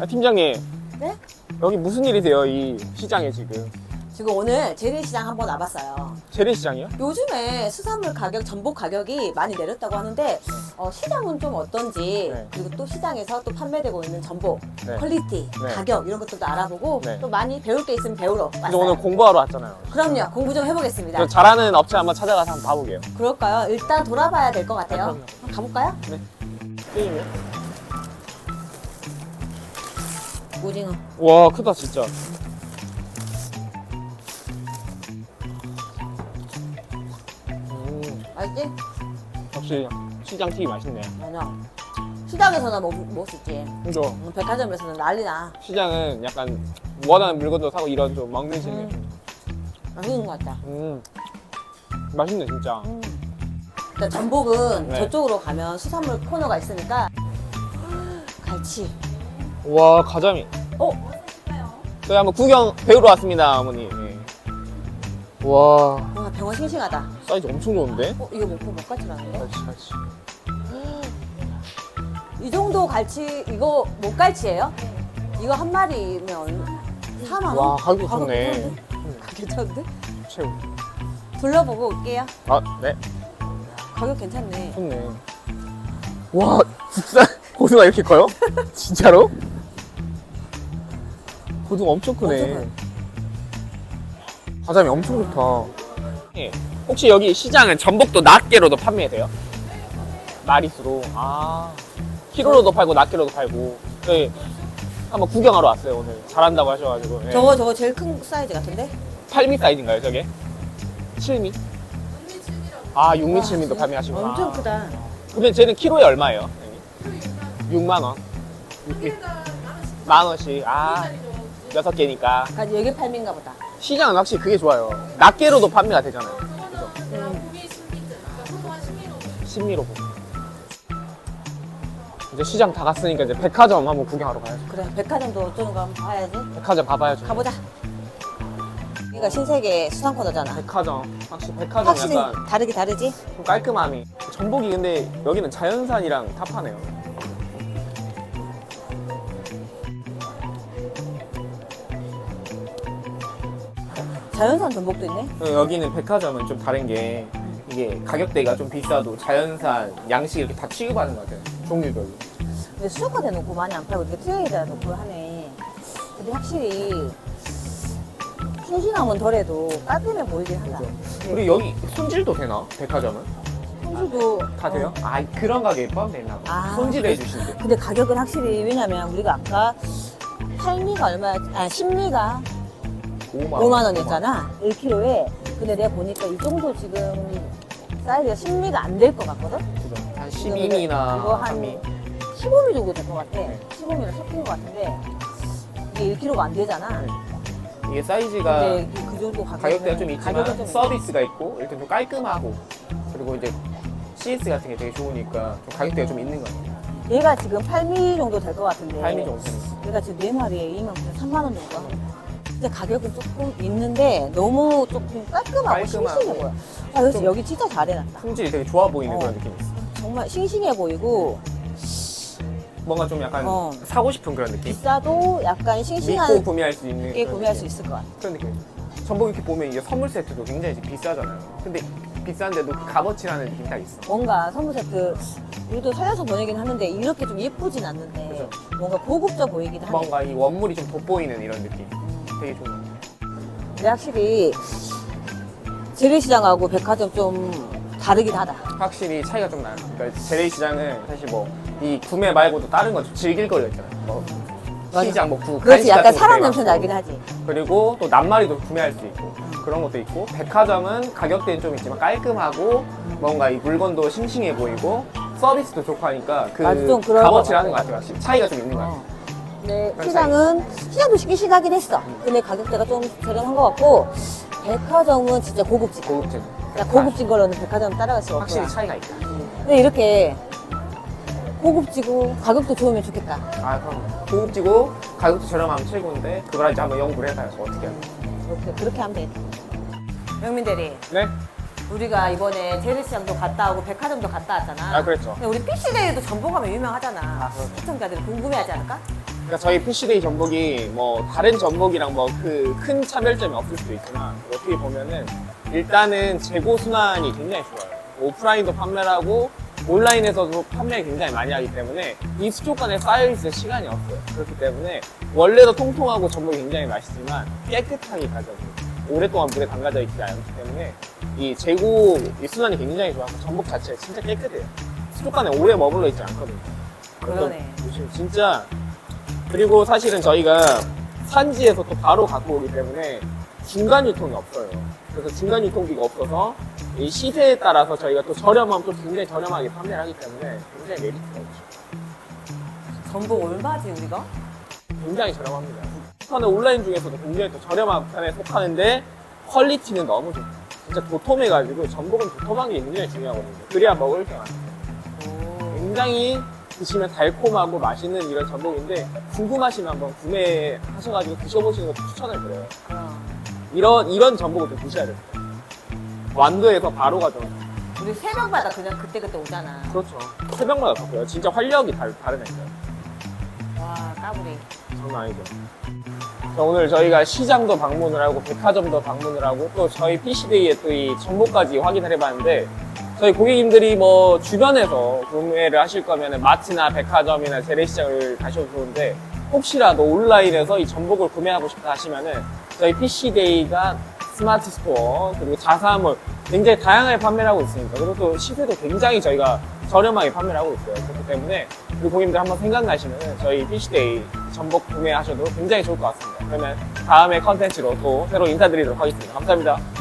아, 팀장님 네? 여기 무슨 일이세요 이 시장에 지금 지금 오늘 재래시장 한번 와봤어요. 재래시장이요? 요즘에 수산물 가격, 전복 가격이 많이 내렸다고 하는데 어, 시장은 좀 어떤지 네. 그리고 또 시장에서 또 판매되고 있는 전복 네. 퀄리티, 네. 가격 이런 것들도 알아보고 네. 또 많이 배울 게 있으면 배우러 저 왔어요. 오늘 공부하러 왔잖아요 그럼요, 공부 좀 해보겠습니다. 저 잘하는 업체 한번 찾아가서 한번 봐보게요 그럴까요? 일단 돌아봐야 될 것 같아요. 아, 그럼요. 한번 가볼까요? 게임이요? 오징어. 와 크다 진짜 음, 맛있지? 역시 시장 튀기 맛있네 맞아. 시장에서는 못, 못 쓰지. 그죠 음, 백화점에서는 난리나. 시장은 약간 원하는 물건도 사고 이런 좀 먹는 시장 음. 맛있는 것 같다. 음. 맛있네 진짜 음. 그러니까 전복은 네. 저쪽으로 가면 수산물 코너가 있으니까 갈치. 와 가자미 어? 저희 한번 구경 배우러 왔습니다 어머니 예. 와 와 병어 싱싱하다. 사이즈 엄청 좋은데? 어 이거 목포 못갈치라는데? 같이 같이 이 정도 갈치 이거 못 갈치예요? 이거 한 마리면 4만 원? 와 가격 좋네 괜찮은데? 괜찮은데? 최고 둘러보고 올게요. 아 네 가격 괜찮네. 좋네 와 진짜 고등어 이렇게 커요? 진짜로? 고등어 엄청 크네 가자미 엄청 좋다 예. 혹시 여기 시장은 전복도 낱개로도 판매돼요? 마리수로 아 키로로도 팔고 낱개로도 팔고 저희 한번 구경하러 왔어요 오늘 잘한다고 하셔가지고 예. 저거 저거 제일 큰 사이즈 같은데? 8미 사이즈인가요 저게? 7미? 아 6미 와, 7미도 진짜 판매하시구나 엄청 크다. 그러면 쟤는 키로에 얼마예요? 6만 원. 만 원씩. 아, 여섯 개니까. 아, 여기 팔민가 보다. 시장은 확실히 그게 좋아요. 낱개로도 판매가 되잖아요. 그죠? 음. 신미로 보고. 이제 시장 다 갔으니까 이제 백화점 한번 구경하러 가야죠. 그래 백화점도 어쩌는 거 한번 봐야지. 백화점 가봐야죠. 가보자. 여기가 신세계 수상 코너잖아. 백화점. 확실히 백화점 확실히 약간 다르게 다르지? 좀 깔끔함이. 전복이 근데 여기는 자연산이랑 탑하네요. 자연산 전복도 있네. 어, 여기는 백화점은 좀 다른 게 이게 가격대가 좀 비싸도 자연산, 양식 이렇게 다 취급하는 것 같아요. 종류별로. 근데 수족관에 놓고 많이 안 팔고 이렇게 트레이에다 놓고 하네. 근데 확실히 싱싱함은 덜해도 깔끔해 보이긴 하다. 그죠. 네. 그리고 여기 손질도 되나? 백화점은? 손질도 다 돼요? 어. 아 그런 가격에 포함되어 있나 봐. 아. 손질해 주신대. 근데 가격은 확실히 왜냐면 우리가 아까 8미가 얼마, 아 10미가 5만, 5만 원이었잖아. 1kg에. 근데 내가 보니까 이 정도 지금 사이즈가 10미가 안 될 것 같거든? 그죠. 한 이거 12미나 한 3미. 15미 정도 될 것 같아. 네. 15미를 섞인 것 같은데 이게 1kg가 안 되잖아. 네. 이게 사이즈가 근데 그 정도 가격은 가격대가 좀 있지만 가격은 좀 서비스가 있고 이렇게 좀 깔끔하고 그리고 이제 CS 같은 게 되게 좋으니까 좀 가격대가 좀 있는 것 같아요. 얘가 지금 8미 정도 될 것 같은데 8미 정도 얘가 지금 네 마리에 2만 3만 원 정도 하는 거야. 근데 가격은 조금 있는데 너무 조금 깔끔하고 깔끔하고. 싱싱해 보여. 아, 그래서 좀- 여기 진짜 잘 해놨다. 품질이 되게 좋아 보이는 어. 그런 느낌이 있어. 정말 싱싱해 보이고 뭔가 좀 약간 어. 사고 싶은 그런 느낌? 비싸도 약간 믿고 싱싱하게 구매할 수 있는 그런 구매할 수 느낌. 있을 것 같아. 그런 느낌. 전복 이렇게 보면 이게 선물 세트도 굉장히 비싸잖아요. 근데 비싼데도 그 값어치라는 느낌이 딱 있어. 뭔가 선물 세트 우리도 살려서 보내긴 하는데 이렇게 좀 예쁘진 않는데 그죠. 뭔가 고급져 보이긴 하네. 뭔가 이 원물이 좀 돋보이는 이런 느낌. 음. 되게 좋은 것 같아요. 근데 확실히 재래시장하고 백화점 좀 다르긴 하다. 확실히 차이가 좀 나요. 그러니까 재래시장은 사실 뭐 이 구매 말고도 다른 거좀 즐길 거리가 있잖아요. 뭐 맞아. 시장 뭐 구, 그렇지 약간 사람 냄새 나긴. 하지. 그리고 또 낱마리도 구매할 수 있고 그런 것도 있고 백화점은 가격대는 좀 있지만 깔끔하고 뭔가 이 물건도 싱싱해 보이고 서비스도 좋고 하니까 그 맞아, 좀 그런 것 하는 것 같아요. 차이가 좀 있는 것 같아요. 그런 시장은 시장도 싱싱하긴 했어. 근데 가격대가 좀 저렴한 것 같고 백화점은 진짜 고급진. 고급진. 야, 고급진 걸로는 백화점 따라갈 수가 없어. 확실히 차이가 있다. 근데 이렇게 고급지고 가격도 좋으면 좋겠다. 아 그럼 고급지고 가격도 저렴하면 최고인데 그걸 이제 한번 연구를 해봐요. 어떻게 하면. 이렇게 그렇게 하면 되겠다. 명민 대리, 네? 우리가 이번에 재래시장도 갔다 오고 백화점도 갔다 왔잖아. 아 그랬죠. 근데 우리 PC데이도 전복하면 유명하잖아. 아, 그렇죠. 시청자들이 궁금해하지 않을까? 그러니까 저희 PC데이 전복이 뭐 다른 전복이랑 뭐 그 큰 차별점이 없을 수도 있지만 어떻게 보면은 일단은 재고 순환이 굉장히 좋아요. 오프라인도 판매를 하고 온라인에서도 판매를 굉장히 많이 하기 때문에 이 수족관에 쌓여있을 시간이 없어요. 그렇기 때문에 원래도 통통하고 전복이 굉장히 맛있지만 깨끗하게 가져고 오랫동안 물에 담가져 있지 않기 때문에 이 재고 이 순환이 굉장히 좋아서 전복 자체가 진짜 깨끗해요. 수족관에 오래 머물러 있지 않거든요. 그러네. 진짜 그리고 사실은 저희가 산지에서 또 바로 갖고 오기 때문에 중간 유통이 없어요. 그래서 중간 유통기가 없어서 이 시세에 따라서 저희가 또 저렴하면 또 굉장히 저렴하게 판매를 하기 때문에 굉장히 메리트가 있죠. 전복 얼마지 우리가? 굉장히 저렴합니다. 북한은 온라인 중에서도 굉장히 또 저렴한 편에 속하는데 퀄리티는 너무 좋고 진짜 도톰해가지고 전복은 도톰한 게 굉장히 중요하거든요. 그래야 먹을 게 많아요. 오. 굉장히 드시면 달콤하고 맛있는 이런 전복인데 궁금하시면 한번 구매하셔가지고 드셔보시는 것도 추천을 드려요. 그럼. 이런 이런 전복을 좀 드셔야 돼요. 완도에서 바로 가져온. 우리 새벽마다 그냥 그때그때 오잖아. 그렇죠. 새벽마다 바꿔요. 진짜 활력이 다, 다르니까요. 와 까불이. 장난 아니죠. 자, 오늘 저희가 시장도 방문을 하고 백화점도 방문을 하고 또 저희 PC데이에 또 이 정보까지 확인을 해봤는데 저희 고객님들이 뭐 주변에서 구매를 하실 거면 마트나 백화점이나 재래시장을 가셔도 좋은데 혹시라도 온라인에서 이 전복을 구매하고 싶다 하시면은 저희 PC데이가 스마트 스토어 그리고 자사몰 굉장히 다양하게 판매를 하고 있으니까 그리고 또 시세도 굉장히 저희가 저렴하게 판매를 하고 있어요. 그렇기 때문에 우리 고객님들 한번 생각나시면 저희 PC데이 전복 구매하셔도 굉장히 좋을 것 같습니다. 그러면 다음에 컨텐츠로 또 새로 인사드리도록 하겠습니다. 감사합니다.